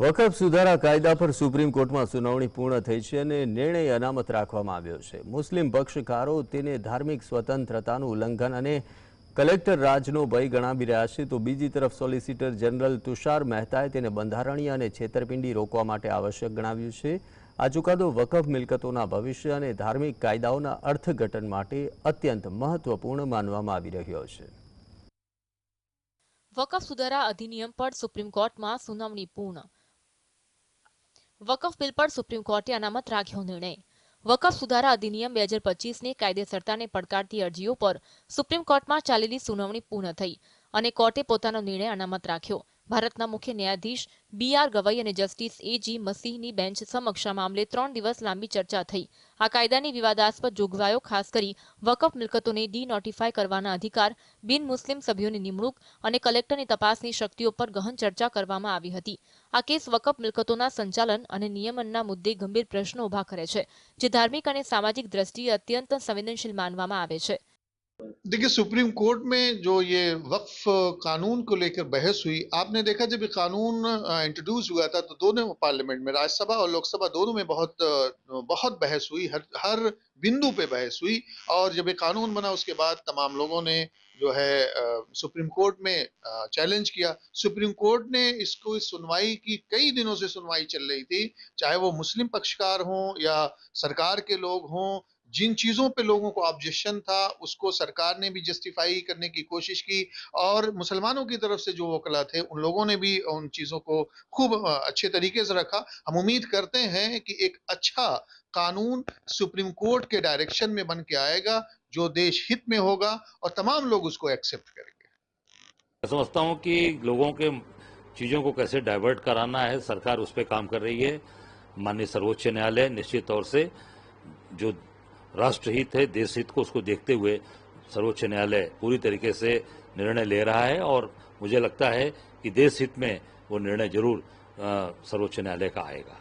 વકફ સુધારા કાયદા પર સુપ્રીમ કોર્ટમાં સુનાવણી પૂર્ણ થઈ છે અને નિર્ણય અનામત રાખવામાં આવ્યો છે મુસ્લિમ પક્ષકારો તેને ધાર્મિક સ્વતંત્રતાનું ઉલ્લંઘન અને કલેક્ટર રાજનો ભય ગણાવી રહ્યા છે તો બીજી તરફ સોલિસિટર જનરલ તુષાર મહેતાએ તેને બંધારણીય અને છેતરપિંડી રોકવા માટે આવશ્યક ગણાવ્યું છે આ ચુકાદો વકફ મિલકતોના ભવિષ્ય અને ધાર્મિક કાયદાઓના અર્થઘટન માટે અત્યંત મહત્વપૂર્ણ માનવામાં આવી રહ્યો છે વકફ સુધારા અધિનિયમ પર સુપ્રીમ કોર્ટમાં સુનાવણી પૂર્ણ વકફ બિલ પર સુપ્રીમ કોર્ટે અનામત રાખ્યો નિર્ણય વકફ સુધારા અધિનિયમ બે હજાર પચીસની કાયદેસરતાને પડકારતી અરજીઓ પર સુપ્રીમ કોર્ટમાં ચાલેલી સુનાવણી પૂર્ણ થઈ અને કોર્ટે પોતાનો નિર્ણય અનામત રાખ્યો ભારતના મુખ્ય ન્યાયાધીશ બી આર ગવાઈ અને જસ્ટિસ એ જી મસીહની બેન્ચ સમક્ષ આ મામલે ત્રણ દિવસ લાંબી ચર્ચા થઈ આ કાયદાની વિવાદાસ્પદ જોગવાયો ખાસ કરી વકફ મિલકતોને ડી નોટિફાય કરવાના અધિકાર બિન મુસ્લિમ સભ્યોની નિમણૂક અને કલેક્ટરની તપાસની શક્તિઓ પર ગહન ચર્ચા કરવામાં આવી હતી આ કેસ વકફ મિલકતોના સંચાલન અને નિયમનના મુદ્દે ગંભીર પ્રશ્નો ઉભા કરે છે જે ધાર્મિક અને સામાજિક દ્રષ્ટિએ અત્યંત સંવેદનશીલ માનવામાં આવે છે देखिए सुप्रीम कोर्ट में जो ये वक्फ कानून को लेकर बहस हुई आपने देखा जब ये कानून इंट्रोड्यूस हुआ था तो दोनों पार्लियामेंट में राज्यसभा और लोकसभा दोनों में बहुत बहुत बहस हुई हर हर बिंदु पे बहस हुई और जब ये कानून बना उसके बाद तमाम लोगों ने जो है सुप्रीम कोर्ट में चैलेंज किया सुप्रीम कोर्ट ने इसको इस सुनवाई की कई दिनों से सुनवाई चल रही थी चाहे वो मुस्लिम पक्षकार हों या सरकार के लोग हों जिन चीज़ों पे लोगों को ऑब्जेक्शन था उसको सरकार ने भी जस्टिफाई करने की कोशिश की और मुसलमानों की तरफ से जो वकला थे उन लोगों ने भी उन चीज़ों को खूब अच्छे तरीके से रखा हम उम्मीद करते हैं कि एक अच्छा कानून सुप्रीम कोर्ट के डायरेक्शन में बन के आएगा जो देश हित में होगा और तमाम लोग उसको एक्सेप्ट करेंगे मैं समझता हूँ कि लोगों के चीज़ों को कैसे डाइवर्ट कराना है सरकार उस पर काम कर रही है माननीय सर्वोच्च न्यायालय निश्चित तौर से जो राष्ट्रहित है देश हित को उसको देखते हुए सर्वोच्च न्यायालय पूरी तरीके से निर्णय ले रहा है और मुझे लगता है कि देश हित में वो निर्णय जरूर सर्वोच्च न्यायालय का आएगा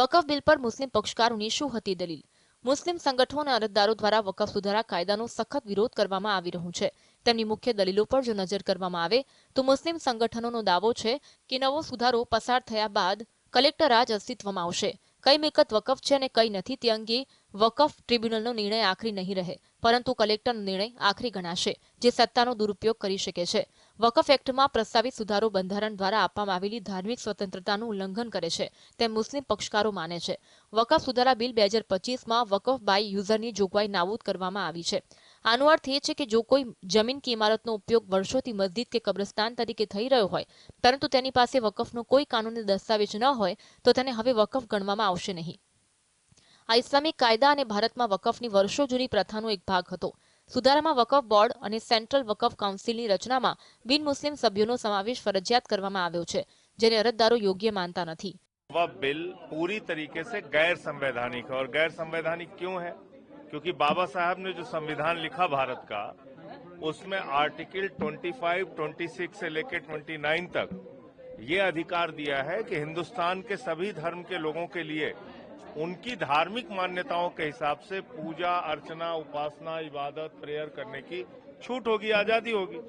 વકફ બિલ પર મુસ્લિમ પક્ષકારોની શું હતી દલીલ મુસ્લિમ સંગઠનો અને અરજદારો દ્વારા વકફ સુધારા કાયદાનો સખત વિરોધ કરવામાં આવી રહ્યો છે તેમની મુખ્ય દલીલો પર જો નજર કરવામાં આવે તો મુસ્લિમ સંગઠનોનો દાવો છે કે નવો સુધારો પસાર થયા બાદ કલેક્ટર રાજ અસ્તિત્વમાં આવશે કઈ મિલકત વકફ છે અને કઈ નથી તે અંગે વકફ ટ્રિબ્યુનલનો નિર્ણય આખરી નહીં રહે પરંતુ કલેક્ટરનો નિર્ણય આખરી ગણાશે જે સત્તાનો દુરુપયોગ કરી શકે છે વકફ એક્ટમાં પ્રસ્તાવિત સુધારો બંધારણ દ્વારા આપવામાં આવેલી ધાર્મિક સ્વતંત્રતાનું ઉલ્લંઘન કરે છે તેમ મુસ્લિમ પક્ષકારો માને છે વકફ સુધારા બિલ બે હજાર પચીસમાં વકફ બાય યુઝરની જોગવાઈ નાબૂદ કરવામાં આવી છે આનો અર્થ એ છે કે જો કોઈ જમીન કે ઇમારતનો ઉપયોગ વર્ષોથી મસ્જિદ કે કબ્રસ્તાન તરીકે થઈ રહ્યો હોય પરંતુ તેની પાસે વકફનો કોઈ કાનૂની દસ્તાવેજ ન હોય તો તેને હવે વકફ ગણવામાં આવશે નહીં આ ઇસ્લામિક કાયદા અને ભારતમાં વકફની વર્ષો જૂની પ્રથાનો એક ભાગ હતો સુધારામાં વકફ બોર્ડ અને સેન્ટ્રલ વકફ કાઉન્સિલની રચનામાં બિન મુસ્લિમ સભ્યોનો સમાવેશ ફરજિયાત કરવામાં આવ્યો છે જેને અરજદારો યોગ્ય માનતા નથી બિલ પૂરી તરીકે ગેર સંવૈધાનિક ગેર સંવૈધાનિક क्यों है क्योंकि बाबा साहब ने जो संविधान लिखा भारत का उसमें आर्टिकल 25, 26 से लेकर 29 तक ये अधिकार दिया है कि हिंदुस्तान के सभी धर्म के लोगों के लिए उनकी धार्मिक मान्यताओं के हिसाब से पूजा अर्चना उपासना इबादत प्रेयर करने की छूट होगी आजादी होगी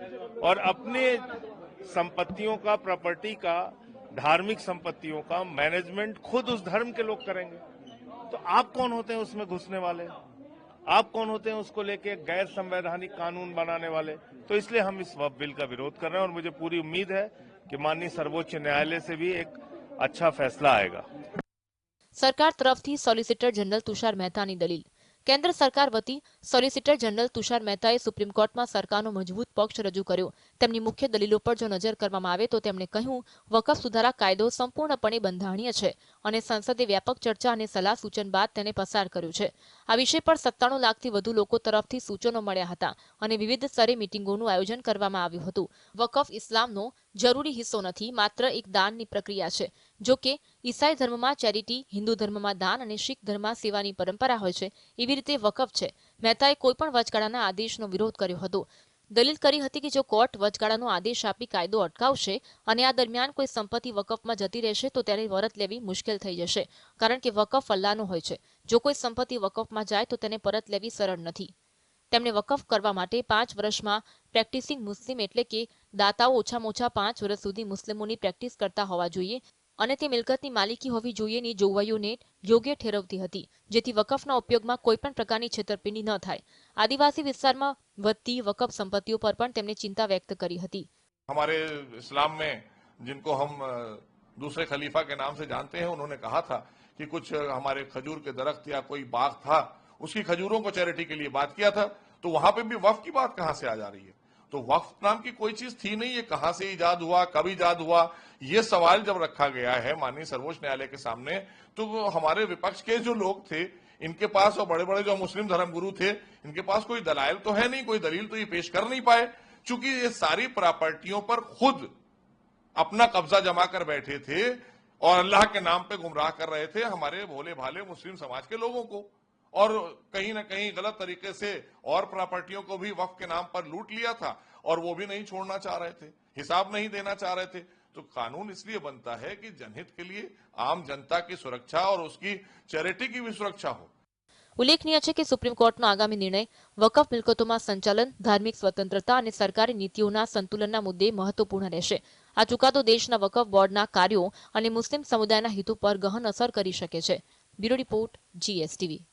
और अपने संपत्तियों का प्रॉपर्टी का धार्मिक संपत्तियों का मैनेजमेंट खुद उस धर्म के लोग करेंगे तो आप कौन होते हैं उसमें घुसने वाले आप कौन होते हैं उसको लेके गैर संवैधानिक कानून बनाने वाले तो इसलिए हम इस बिल का विरोध कर रहे हैं और मुझे पूरी उम्मीद है कि माननीय सर्वोच्च न्यायालय से भी एक अच्छा फैसला आएगा सरकार तरफ थी सॉलिसिटर जनरल तुषार मेहता ने दलील કેન્દ્ર સરકાર વતી સોલિસિટર જનરલ તુષાર મહેતાએ સુપ્રીમ કોર્ટમાં સરકારનો મજબૂત પક્ષ રજૂ કર્યો તેમની મુખ્ય દલીલો પર જો નજર કરવામાં આવે તો તેમણે કહ્યું વકફ સુધારા કાયદો સંપૂર્ણપણે બંધારણીય છે અને સંસદે વ્યાપક ચર્ચા અને સલાહ સૂચન બાદ તેને પસાર કર્યું છે આ વિષય પર સત્તાણું લાખથી વધુ લોકો તરફથી સૂચનો મળ્યા હતા અને વિવિધ સ્તરે મિટિંગોનું આયોજન કરવામાં આવ્યું હતું વકફ ઇસ્લામનો જરૂરી હિસ્સો નથી માત્ર એક દાનની પ્રક્રિયા છે જો કે ઈસાઈ ધર્મમાં ચેરિટી હિન્દુ ધર્મમાં દાન અને શીખ ધર્મમાં સેવાની પરંપરા હોય છે એવી રીતે વકફ છે મહેતાએ કોઈપણ વચગાળાના આદેશનો વિરોધ કર્યો હતો દલીલ કરી હતી કે જો કોર્ટ વચગાળાનો આદેશ આપી કાયદો અટકાવશે અને આ દરમિયાન કોઈ સંપત્તિ વકફમાં જતી રહેશે તો ત્યારે વરત લેવી મુશ્કેલ થઈ જશે કારણ કે વકફ અલ્લાનો હોય છે જો કોઈ સંપત્તિ વકફમાં જાય તો તેને પરત લેવી સરળ નથી તેમણે વકફ કરવા માટે પાંચ વર્ષમાં પ્રેક્ટિસિંગ મુસ્લિમ એટલે કે દાતાઓ ઓછામાં ઓછા પાંચ વર્ષ સુધી મુસ્લિમોની પ્રેક્ટિસ કરતા હોવા જોઈએ અને તે મિલકતની માલિકી હોવી જોઈએની જો વયયુને યોગ્ય ઠેરવતી હતી જેથી વકફનો ઉપયોગમાં કોઈ પણ પ્રકારની છેતરપિંડી ન થાય આદિવાસી વિસ્તારમાં વધતી વકફ સંપત્તિઓ પર પણ તેમણે ચિંતા વ્યક્ત કરી હતી ہمارے ઇસ્લામ મે जिनको हम दुसरे ખલીફા કે નામ سے جانتے ہیں انہوں نے کہا تھا کہ کچھ ہمارے ખજૂર کے درخت یا کوئی باغ تھا اس کی کھجوروں کو چેરિટી کے لیے બાદ کیا تھا تو وہاں پہ بھی વકફની વાત ક્યાંથી આ જા રહી तो वक्फ नाम की कोई चीज थी नहीं ये कहां से ईजाद हुआ कब ईजाद हुआ ये सवाल जब रखा गया है माननीय सर्वोच्च न्यायालय के सामने तो हमारे विपक्ष के जो लोग थे इनके पास और बड़े बड़े जो मुस्लिम धर्मगुरु थे इनके पास कोई दलायल तो है नहीं कोई दलील तो ये पेश कर नहीं पाए चूंकि ये सारी प्रॉपर्टियों पर खुद अपना कब्जा जमा कर बैठे थे और अल्लाह के नाम पे गुमराह कर रहे थे हमारे भोले भाले मुस्लिम समाज के लोगों को और कहीं ना कहीं गलत तरीके से और प्रॉपर्टियों को भी वक्फ के नाम पर लूट लिया था और वो भी नहीं छोड़ना चाह रहे थे हिसाब नहीं देना चाह रहे थे तो कानून इसलिए बनता है कि जनहित के लिए आम जनता की सुरक्षा और उसकी चैरिटी की भी सुरक्षा हो उल्लेखनीय है कि सुप्रीम कोर्ट ना आगामी निर्णय वकफ मिलकतों में संचालन धार्मिक स्वतंत्रता और सरकारी नीतियों संतुलन मुद्दे महत्वपूर्ण रहें आ चुकादो देश वकफ बोर्ड कार्यों और मुस्लिम समुदाय हितों पर गहन असर करके ब्यूरो रिपोर्ट जीएसटीवी